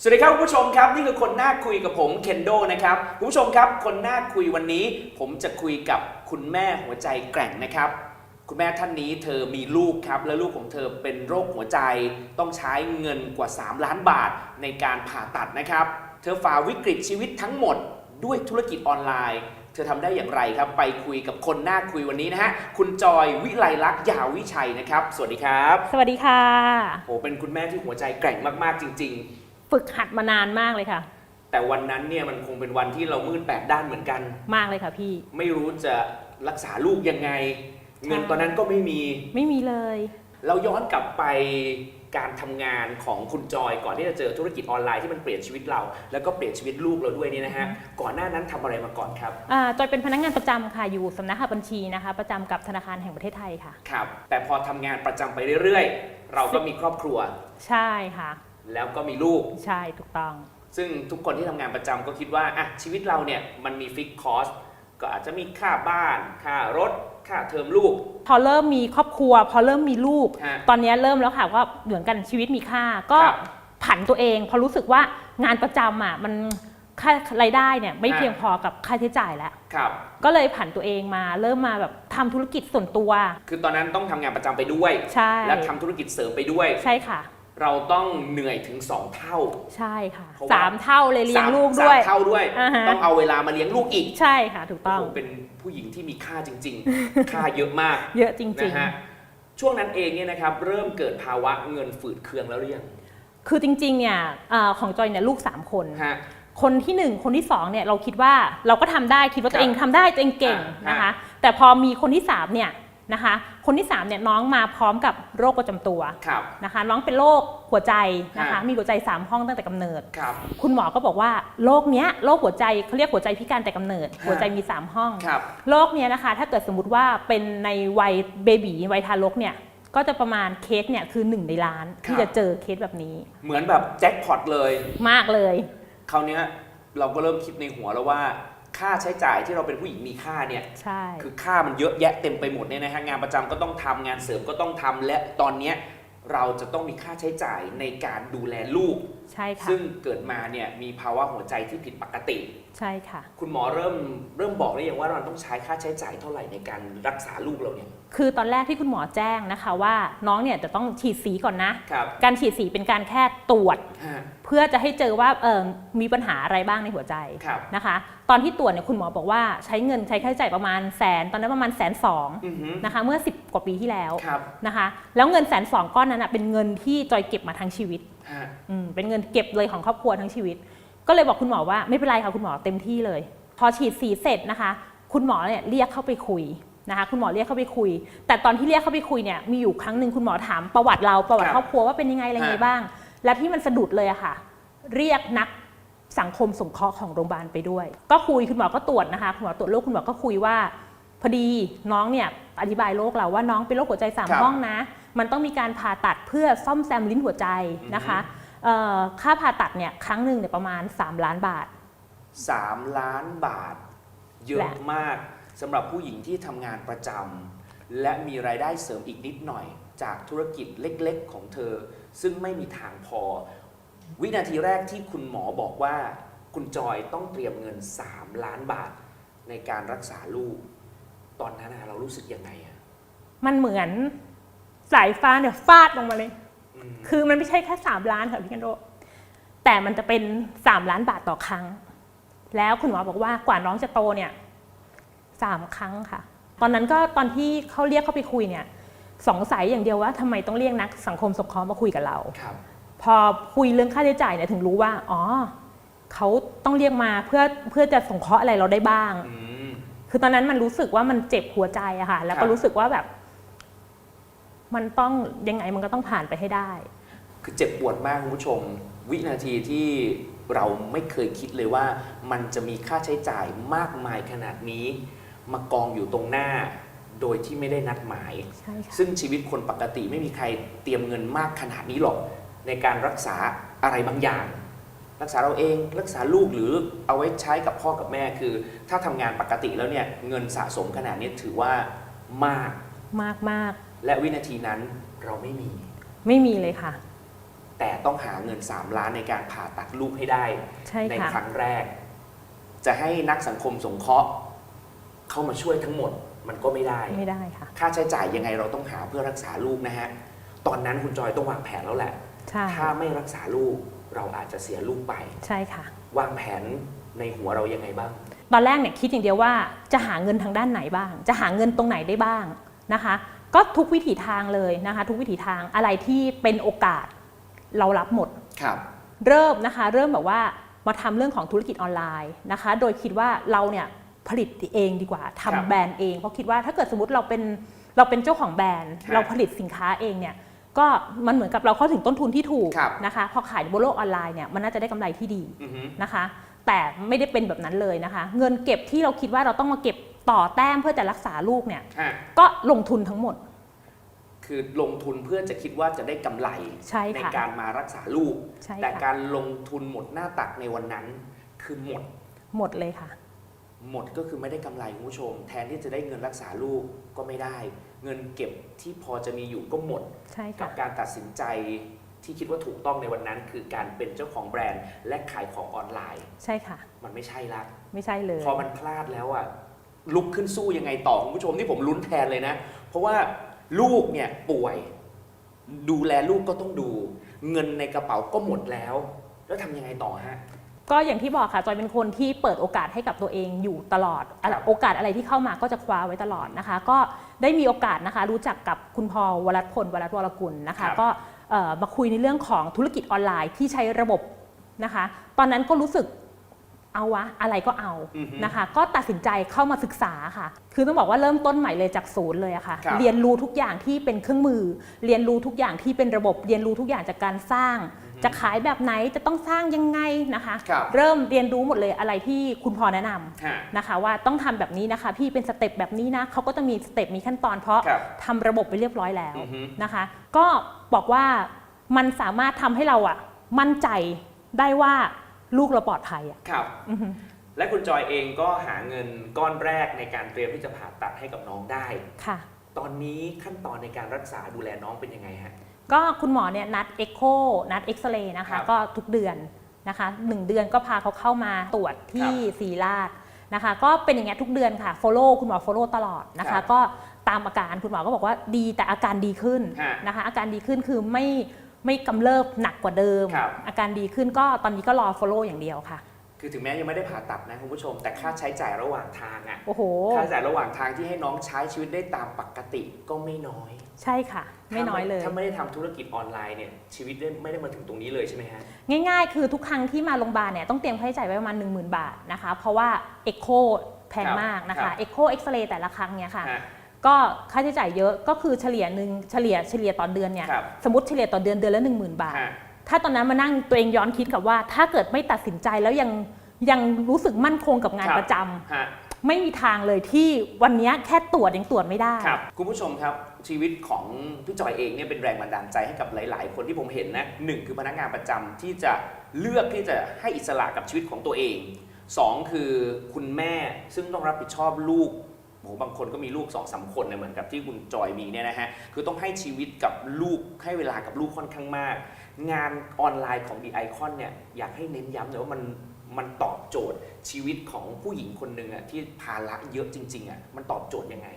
สวัสดีครับคุณผู้ชมครับนี่คือคนน่าคุยกับผมเคนโดนะครับคุณผู้ชมครับคนน่าคุยวันนี้ ผมจะคุยกับคุณแม่หัวใจแกร่งนะครับ คุณแม่ท่านนี้เธอมีลูกครับและลูกของเธอเป็นโรคหัวใจ ต้องใช้เงินกว่า 3 ล้านบาทในการผ่าตัดนะครับ เธอฝ่าวิกฤตชีวิตทั้งหมดด้วยธุรกิจออนไลน์ เธอทำได้อย่างไรครับ ไปคุยกับคนน่าคุยวันนี้นะฮะคุณจอยวิไลลักษณ์ยาววิชัยนะครับ สวัสดีครับ สวัสดีค่ะโอ้เป็นคุณแม่ที่หัวใจแกร่งมากๆจริง ๆ ฝึกหัดมานานมากเลยค่ะ แต่วันนั้นเนี่ยมันคงเป็นวันที่เรามืดแปดด้านเหมือนกัน มากเลยค่ะพี่ ไม่รู้จะรักษาลูกยังไง เงินตอนนั้นก็ไม่มี ไม่มีเลย เราย้อนกลับไปการทำงานของคุณจอยก่อนที่จะเจอธุรกิจออนไลน์ที่มันเปลี่ยนชีวิตเรา แล้วก็เปลี่ยนชีวิตลูกเราด้วยนี่นะฮะก่อนหน้านั้นทำอะไรมาก่อนครับอ่าจอยเป็นพนักงานประจำค่ะอยู่สำนักงานบัญชีนะคะ ประจำกับธนาคารแห่งประเทศไทยค่ะครับแต่พอทำงานประจำไปเรื่อยๆ เราก็มีครอบครัว ใช่ค่ะ แล้วก็มีลูก ใช่ถูกต้อง ซึ่งทุกคนที่ทำงานประจำก็คิดว่าอะชีวิตเราเนี่ยมันมีฟิกคอสก็อาจจะมีค่าบ้าน ค่ารถ ค่าเทอมลูก พอเริ่มมีครอบครัว พอเริ่มมีลูก ฮะตอนนี้เริ่มแล้วค่ะว่าเหมือนกันชีวิตมีค่า ก็ครับผันตัวเอง พอรู้สึกว่างานประจำอะมันค่ารายได้เนี่ยไม่อ่า เพียงพอกับค่าใช้จ่ายแล้ว ครับ ก็เลยผันตัวเองมาเริ่มมาแบบทำธุรกิจส่วนตัว คือตอนนั้นต้องทำงานประจำไปด้วย ใช่และทำธุรกิจเสริมไปด้วย ใช่ค่ะ เราต้องเหนื่อยถึง 2 เท่า ใช่ค่ะเพราะว่า สามเท่าเลยเลี้ยงสามลูกด้วย สามเท่าด้วย อ่าฮะ ต้องเอาเวลามาเลี้ยงลูกอีกใช่ค่ะ ถูกต้องโอ้โหเป็นผู้หญิงที่มีค่าจริง ๆ ค่าเยอะมากเยอะจริง นะฮะช่วงนั้นเองเนี่ยนะครับเริ่มเกิดภาวะเงินฝืดเคืองแล้วหรือยังๆ คือจริงๆเนี่ยเอ่อของจอยเนี่ยลูก 3 คน ฮะ คนที่1 คนที่2เนี่ยเราคิดว่าเราก็ทำได้คิดว่าตัวเองทำได้ตัวเองเก่งอ่านะคะ แต่พอมีคนที่3เนี่ย นะคะ คนที่3เนี่ยน้องมาพร้อมกับโรคประจำตัวครับนะคะ น้องเป็นโรคหัวใจนะคะอ่ามีมีหัวใจ 3 ห้องตั้งแต่กำเนิดครับคุณหมอก็บอกว่าโรคเนี้ยโรคหัวใจเขาเรียกหัวใจพิการแต่กำเนิด หัวใจมี 3 ห้องครับโรคเนี้ยนะคะ ถ้าเกิดสมมติว่าเป็นในวัยเบบีวัยทารกเนี่ยก็จะประมาณเคสเนี่ยคือ1ในล้านที่ครับจะเจอเคสแบบนี้ เหมือนแบบแจ็คพอตเลย มากเลย คราวเนี้ยเราก็เริ่มคิดในหัวแล้วว่า ค่าใช้จ่ายที่เราเป็นผู้หญิงมีค่าเนี่ย ใช่ คือค่ามันเยอะแยะเต็มไปหมดเนี่ยนะฮะงานประจำก็ต้องทำงานเสริมก็ต้องทำและตอนเนี้ยเราจะต้องมีค่าใช้จ่ายในการดูแลลูก ใช่ค่ะ ซึ่งเกิดมาเนี่ยมีภาวะหัวใจที่ผิดปกติ ใช่ค่ะ คุณหมอเริ่มเริ่มบอกได้ยังว่าเราต้องใช้ค่าใช้จ่ายเท่าไหร่ในการรักษาลูกเราเนี่ย คือตอนแรกที่คุณหมอแจ้งนะคะว่าน้องเนี่ยจะต้องฉีดสีก่อนนะ ครับ การฉีดสีเป็นการแค่ตรวจฮะเพื่อจะให้เจอว่าเออมีปัญหาอะไรบ้างในหัวใจครับ นะคะ ตอนที่ตรวจเนี่ยคุณหมอบอกว่าใช้เงินใช้ค่าใช้จ่ายประมาณแสนตอนนั้นประมาณแสนสองอือฮึนะคะ เมื่อ 10 กว่าปีที่แล้วครับ นะคะ แล้วเงินแสนสองก้อนนั้นนะเป็นเงินที่จอยเก็บมาทั้งชีวิต ฮะ อืมเป็นเงินเก็บเลยของครอบครัวทั้งชีวิต ก็เลยบอกคุณหมอว่าไม่เป็นไรค่ะคุณหมอเต็มที่เลย พอฉีดสีเสร็จนะคะ คุณหมอเนี่ยเรียกเข้าไปคุยนะคะคุณหมอเรียกเข้าไปคุย แต่ตอนที่เรียกเข้าไปคุยเนี่ยมีอยู่ครั้งหนึ่งคุณหมอถามประวัติเราประวัติครอบครัวว่าเป็นยังไงอะไรยังไงบ้าง และที่มันสะดุดเลยอะค่ะ เรียกนักสังคมสงเคราะห์ของโรงพยาบาลไปด้วย ก็คุยคุณหมอก็ตรวจนะคะคุณหมอตรวจโรคคุณหมอก็คุยว่า พอดีน้องเนี่ยอธิบายโรคเราว่าน้องเป็นโรคหัวใจสามครับห้องนะ มันต้องมีการผ่าตัดเพื่อซ่อมแซมลิ้นหัวใจนะคะเอ่อ ค่าผ่าตัดเนี่ยครั้งหนึ่งเนี่ยประมาณ 3 ล้านบาทสามล้านบาท เยอะและมากสำหรับผู้หญิงที่ทำงานประจำและมีรายได้เสริมอีกนิดหน่อย จากธุรกิจเล็กๆ ของเธอ ซึ่งไม่มีทางพอ วินาทีแรกที่คุณหมอบอกว่า คุณจอยต้องเตรียมเงิน 3 ล้านบาท ในการรักษาลูก ตอนนั้นน่ะเรารู้สึกยังไงอะมันเหมือนสายฟ้าเนี่ยฟาดลงมาเลยอืม คือมันไม่ใช่แค่ 3 ล้านค่ะพี่กันโดแต่มันจะเป็น 3 ล้านบาทต่อครั้ง แล้วคุณหมอบอกว่ากว่าน้องจะโตเนี่ยสามครั้งค่ะ ตอนนั้นก็ตอนที่เขาเรียกเข้าไปคุยเนี่ยสงสัยอย่างเดียวว่าทำไมต้องเรียกนักสังคมสงเคราะห์มาคุยกับเราครับพอคุยเรื่องค่าใช้จ่ายเนี่ยถึงรู้ว่า อ๋อเขาต้องเรียกมาเพื่อเพื่อจะสงเคราะห์อะไรเราได้บ้างอืมคือตอนนั้นมันรู้สึกว่ามันเจ็บหัวใจอะค่ะ แล้วครัก็บรู้สึกว่าแบบ มันต้องยังไงมันก็ต้องผ่านไปให้ได้ คือเจ็บปวดมากคุณผู้ชม วินาทีที่เราไม่เคยคิดเลยว่า มันจะมีค่าใช้จ่ายมากมายขนาดนี้ มากองอยู่ตรงหน้า โดยที่ไม่ได้นัดหมายใช่ค่ะซึ่งชีวิตคนปกติไม่มีใครเตรียมเงินมากขนาดนี้หรอก ในการรักษาอะไรบางอย่าง รักษาเราเองรักษาลูกหรือเอาไว้ใช้กับพ่อกับแม่คือ ถ้าทำงานปกติแล้วเนี่ยเงินสะสมขนาดนี้ถือว่ามากมากมาก และวินาทีนั้นเราไม่มี ไม่มีเลยค่ะ แต่ต้องหาเงิน 3 ล้านในการผ่าตัดลูกให้ได้ใช่ในค่ะครั้งแรก จะให้นักสังคมสงเคราะห์ เข้ามาช่วยทั้งหมดมันก็ไม่ได้ไม่ได้ค่ะ ค่าใช้จ่ายยังไงเราต้องหาเพื่อรักษาลูกนะฮะตอนนั้นคุณจอยต้องวางแผนแล้วแหละใช่ถ้าไม่รักษาลูกเราอาจจะเสียลูกไป ใช่ค่ะ วางแผนในหัวเรายังไงบ้าง ตอนแรกเนี่ยคิดอย่างเดียวว่าจะหาเงินทางด้านไหนบ้าง จะหาเงินตรงไหนได้บ้างนะคะ ก็ทุกวิถีทางเลยนะคะ ทุกวิถีทางอะไรที่เป็นโอกาสเรารับหมด ครับ เริ่มนะคะ เริ่มแบบว่ามาทำเรื่องของธุรกิจออนไลน์นะคะ โดยคิดว่าเราเนี่ยผลิตเองดีกว่าทำครับแบรนด์เอง เพราะคิดว่าถ้าเกิดสมมติเราเป็นเราเป็นเจ้าของแบรนด์ ครับเราผลิตสินค้าเองเนี่ยก็มันเหมือนกับเราเข้าถึงต้นทุนที่ถูกครับ นะคะ พอขายบนโลกออนไลน์เนี่ยมันน่าจะได้กำไรที่ดี อือฮึ นะคะ แต่ไม่ได้เป็นแบบนั้นเลยนะคะ เงินเก็บที่เราคิดว่าเราต้องมาเก็บ ต่อแต้มเพื่อจะรักษาลูกเนี่ยฮะก็ลงทุนทั้งหมด คือลงทุนเพื่อจะคิดว่าจะได้กำไรใช่ค่ะการมารักษาลูก ใช่แต่ค่ะการลงทุนหมดหน้าตักในวันนั้น คือหมด หมดเลยค่ะ หมดก็คือไม่ได้กำไรคุณผู้ชม แทนที่จะได้เงินรักษาลูกก็ไม่ได้ เงินเก็บที่พอจะมีอยู่ก็หมด ใช่กัค่ะ บการตัดสินใจที่คิดว่าถูกต้องในวันนั้น คือการเป็นเจ้าของแบรนด์ และขายของออนไลน์ ใช่ค่ะ มันไม่ใช่ละ ไม่ใช่เลย พอมันพลาดแล้วอะ ลุกขึ้นสู้ยังไงต่อคุณผู้ชมนี่ผมลุ้นแทนเลยนะ เพราะว่าลูกเนี่ยป่วย ดูแลลูกก็ต้องดู เงินในกระเป๋าก็หมดแล้ว แล้วทำยังไงต่อฮะ ก็อย่างที่บอกค่ะจอยเป็นคนที่เปิดโอกาสให้กับตัวเองอยู่ตลอดอะครับโอกาสอะไรที่เข้ามาก็จะคว้าไว้ตลอดนะคะ ก็ได้มีโอกาสนะคะรู้จักกับคุณพอวรัตพลวรัตวรกุลนะคะก็เอ่อมาคุยในเรื่องของธุรกิจออนไลน์ที่ใช้ระบบนะคะ ตอนนั้นก็รู้สึก เอาวะอะไรก็เอาอือฮึนะคะ ก็ตัดสินใจเข้ามาศึกษาค่ะ คือต้องบอกว่าเริ่มต้นใหม่เลยจากศูนย์เลยอะค่ะ ครับ เรียนรู้ทุกอย่างที่เป็นเครื่องมือ เรียนรู้ทุกอย่างที่เป็นระบบ เรียนรู้ทุกอย่างจากการสร้าง จะขายแบบไหนจะต้องสร้างยังไงนะคะ ครับ เริ่มเรียนรู้หมดเลยอะไรที่คุณพอแนะนำฮะ นะคะ ว่าต้องทำแบบนี้นะคะ พี่เป็นสเต็ปแบบนี้นะเขาก็จะมีสเต็ปมีขั้นตอน เพราะครับทำระบบไปเรียบร้อยแล้วอือฮึ นะคะ ก็บอกว่ามันสามารถทำให้เราอะมั่นใจได้ว่า ลูกเราปลอดภัยอะครับ อือฮึ และคุณจอยเองก็หาเงินก้อนแรกในการเตรียมที่จะผ่าตัดให้กับน้องได้ ค่ะ ตอนนี้ขั้นตอนในการรักษาดูแลน้องเป็นยังไงฮะ ก็คุณหมอเนี่ยนัดเอ็กโคนัดเอ็กซเรย์นะครัคะ บก็ทุกเดือนนะคะหนึ่งเดือนก็พาเขาเข้ามาตรวจที่ครับศรีราชนะคะ ก็เป็นอย่างเงี้ยทุกเดือนค่ะ follow คุณหมอ follow ตลอดนะครัคะ บก็ตามอาการคุณหมอก็บอกว่าดีแต่อาการดีขึ้นฮะ นะคะ อาการดีขึ้นคือไม่ ไม่กำเริบหนักกว่าเดิม ครับ อาการดีขึ้นก็ตอนนี้ก็รอ follow อย่างเดียวค่ะ คือถึงแม้ยังไม่ได้ผ่าตัดนะคุณผู้ชม แต่ค่าใช้จ่ายระหว่างทางอะโอ้โห ค่าใช้จ่ายระหว่างทางที่ให้น้องใช้ชีวิตได้ตามปกติก็ไม่น้อยใช่ค่ะ ไม่น้อยเลย ถ้าไม่ได้ทำธุรกิจออนไลน์เนี่ยชีวิตได้ไม่ได้มาถึงตรงนี้เลยใช่ไหมฮะ ง่ายๆ คือทุกครั้งที่มาโรงพยาบาลเนี่ยต้องเตรียมค่าใช้จ่ายไว้ประมาณ1 0,000 บาทนะคะ เพราะว่าเอ็กโคแพงมากนะครัคะบเอ็กโคเอ็กซเรย์แต่ละครั้งเนี่ยค่ะ ฮะ ก็ค่าใช้จ่ายเยอะก็คือเฉลี่ยหนึ่งเฉลี่ยเฉลี่ยต่อเดือนเนี่ยครับสมมติเฉลี่ยต่อเดือนเดือนละ 1 0,000 บาท ฮะ ถ้าตอนนั้นมานั่งตัวเองย้อนคิดกับว่า ถ้าเกิดไม่ตัดสินใจแล้วยังยังรู้สึกมั่นคงกับงานครับประจำฮะ ไม่มีทางเลยที่วันเนี้ยแค่ตรวจยังตรวจไม่ได้ ครับคุณผู้ชมครับชีวิตของพี่จอยเองเนี่ยเป็นแรงบันดาลใจให้กับหลาย ๆ คนที่ผมเห็นนะหนึ่งคือพนักงานประจำที่จะเลือกที่จะให้อิสระกับชีวิตของตัวเองสองคือคุณแม่ซึ่งต้องรับผิดชอบลูก โอ้โหบางคนก็มีลูกสองสามคนเนี่ยเหมือนกับที่คุณจอยมีเนี่ยนะฮะ คือต้องให้ชีวิตกับลูกให้เวลากับลูกค่อนข้างมาก งานออนไลน์ของ The Icon เนี่ยอยากให้เน้นย้ำเลยว่ามันมันตอบโจทย์ชีวิตของผู้หญิงคนหนึ่งอะที่ภาระเยอะจริงๆอะมันตอบโจทย์ยังไง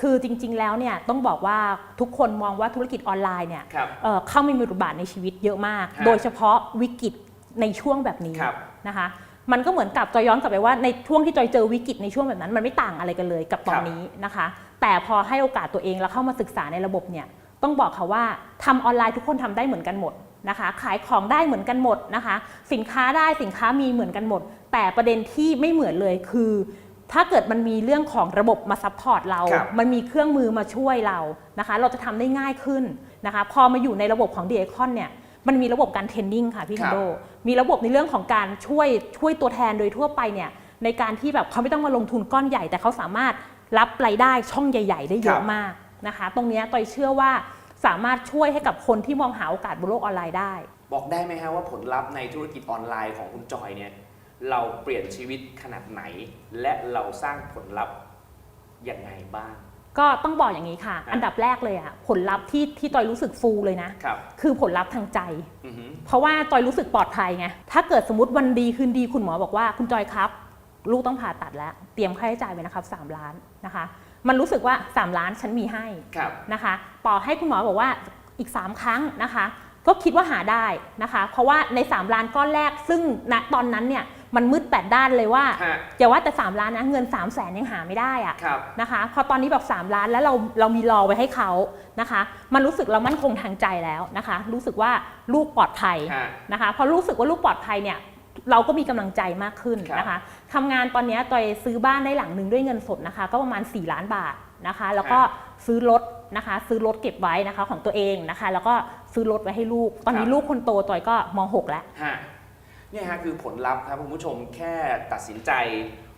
คือจริง ๆ แล้วเนี่ยต้องบอกว่าทุกคนมองว่าธุรกิจออนไลน์เนี่ยครับ เอ่อเข้ามามีบทบาทในชีวิตเยอะมาก ฮะโดยเฉพาะวิกฤตในช่วงแบบนี้ครับ นะคะ มันก็เหมือนกับจอยย้อนกลับไปว่าในช่วงที่จอยเจอวิกฤตในช่วงแบบนั้น มันไม่ต่างอะไรกันเลยกับตอนนี้นะคะ แต่พอให้โอกาสตัวเองแล้วเข้ามาศึกษาในระบบเนี่ยต้องบอกค่ะว่าทำออนไลน์ทุกคนทำได้เหมือนกันหมดนะคะ ขายของได้เหมือนกันหมดนะคะ สินค้าได้สินค้ามีเหมือนกันหมด แต่ประเด็นที่ไม่เหมือนเลยคือ ถ้าเกิดมันมีเรื่องของระบบมาซัพพอร์ตเราครับมันมีเครื่องมือมาช่วยเรานะคะ เราจะทำได้ง่ายขึ้นนะคะ พอมาอยู่ในระบบของ d ดี c คอนเนี่ย มันมีระบบการเทรนนิ่งค่ะพี่คคัรันบโด มีระบบในเรื่องของการช่วยช่วยตัวแทนโดยทั่วไปเนี่ยในการที่แบบเขาไม่ต้องมาลงทุนก้อนใหญ่ แต่เขาสามารถรับรายได้ช่องใหญ่ ๆ ได้เยครัอะบมากนะคะ ตรงเนี้ยตอยเชื่อว่าสามารถช่วยให้กับคนที่มองหาโอกาสบนโลกออนไลน์ได้ บอกได้ไหมฮะว่าผลลัพธ์ในธุรกิจออนไลน์ของคุณจอยเนี่ย เราเปลี่ยนชีวิตขนาดไหน และเราสร้างผลลัพธ์ยังไงบ้าง ก็ต้องบอกอย่างนี้ค่ะอะ อันดับแรกเลยอะผลลัพธ์ที่ที่จอยรู้สึกฟูเลยนะครับคือผลลัพธ์ทางใจอือหือเพราะว่าจอยรู้สึกปลอดภัยไง ถ้าเกิดสมมติวันดีคืนดีคุณหมอบอกว่าคุณจอยครับ ลูกต้องผ่าตัดแล้ว เตรียมค่าใช้จ่ายไว้นะครับ 3 ล้านนะคะ มันรู้สึกว่า 3 ล้านฉันมีให้ครับนะคะต่อให้คุณหมอบอกว่าอีก 3 ครั้งนะคะ ก็คิดว่าหาได้นะคะ เพราะว่าใน 3 ล้านก้อนแรกซึ่งณตอนนั้นเนี่ย มันมืดแปดด้านเลยว่าฮะอย่าว่าแต่ 3 ล้านนะเงิน 3 0 0แสนยังหาไม่ได้อะครับ นะคะ พอตอนนี้แบบ3ล้านแล้วเราเรามีรอไว้ให้เขานะคะ มันรู้สึกเรามั่นคงทางใจแล้วนะคะ รู้สึกว่าลูกปลอดภัยฮะนะคะ พอรู้สึกว่าลูกปลอดภัยเนี่ยเราก็มีกำลังใจมากขึ้นครับนะคะทำงานตอนเนี้ยจอยซื้อบ้านได้หลังหนึ่งด้วยเงินสดนะคะ ก็ประมาณ 4 ล้านบาทนะคะ แล้วก็ซื้อรถนะคะ ซื้อรถเก็บไว้นะคะของตัวเองนะคะ แล้วก็ซื้อรถไว้ให้ลูก ตอนนี้ลูกคนโตจอยก็ม .6 แล้ว ฮะ เนี่ยฮะคือผลลัพธ์ครับคุณผู้ชมแค่ตัดสินใจ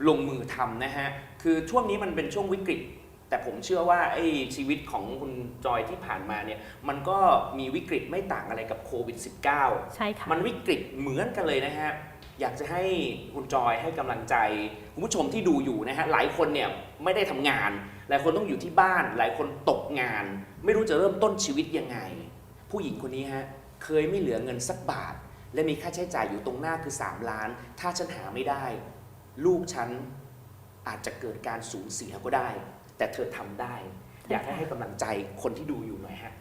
ลงมือทำนะฮะคือช่วงนี้มันเป็นช่วงวิกฤต แต่ผมเชื่อว่าไอ้ชีวิตของคุณจอยที่ผ่านมาเนี่ยมันก็มีวิกฤตไม่ต่างอะไรกับโควิด -19 ใช่ค่ะมันวิกฤตเหมือนกันเลยนะฮะอยากจะให้คุณจอยให้กำลังใจคุณผู้ชมที่ดูอยู่นะฮะหลายคนเนี่ยไม่ได้ทำงาน หลายคนต้องอยู่ที่บ้าน หลายคนตกงาน ไม่รู้จะเริ่มต้นชีวิตยังไง ผู้หญิงคนนี้ฮะเคยไม่เหลือเงินสักบาท และมีค่าใช้จ่ายอยู่ตรงหน้าคือ 3 ล้าน ถ้าฉันหาไม่ได้ ลูกฉันอาจจะเกิดการสูญเสียก็ได้ แต่เธอทำได้ อยากให้ให้กำลังใจคนที่ดูอยู่หน่อยฮะ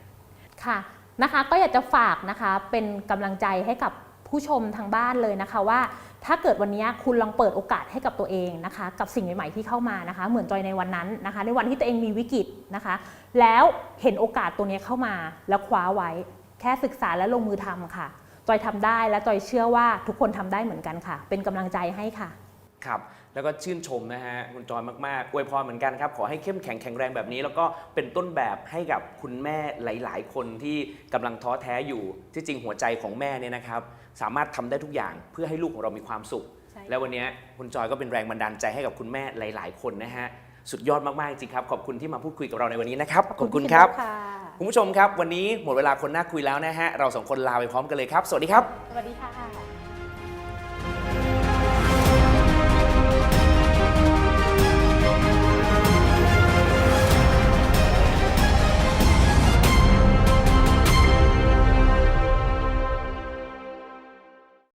ค่ะนะคะก็อยากจะฝากนะคะเป็นกำลังใจให้กับผู้ชมทางบ้านเลยนะคะว่า ถ้าเกิดวันนี้คุณลองเปิดโอกาสให้กับตัวเองนะคะ กับสิ่งใหม่ๆที่เข้ามานะคะ เหมือนจอยในวันนั้นนะคะ ในวันที่ตัวเองมีวิกฤตนะคะ แล้วเห็นโอกาสตัวนี้เข้ามาแล้วคว้าไว้ แค่ศึกษาและลงมือทำค่ะ จอยทำได้และจอยเชื่อว่าทุกคนทำได้เหมือนกันค่ะ เป็นกำลังใจให้ค่ะ ครับ แล้วก็ชื่นชมนะฮะคุณจอยมากๆอวยพรเหมือนกันครับ ขอให้เข้มแข็งแข็งแรงแบบนี้ แล้วก็เป็นต้นแบบให้กับคุณแม่หลาย ๆ คนที่กำลังท้อแท้อยู่ ที่จริงหัวใจของแม่เนี่ยนะครับ สามารถทำได้ทุกอย่างเพื่อให้ลูกของเรามีความสุขใช่ค่ะแล้ววันนี้คุณจอยก็เป็นแรงบันดาลใจให้กับคุณแม่หลาย ๆ คนนะฮะ สุดยอดมากๆจริงครับขอบคุณที่มาพูดคุยกับเราในวันนี้นะครับขอบคุณครับค่ะคุณผู้ชมครับ วันนี้หมดเวลาคนน่าคุยแล้วนะฮะเราสองคนลาไปพร้อมกันเลยครับ สวัสดีครับ สวัสดีค่ะ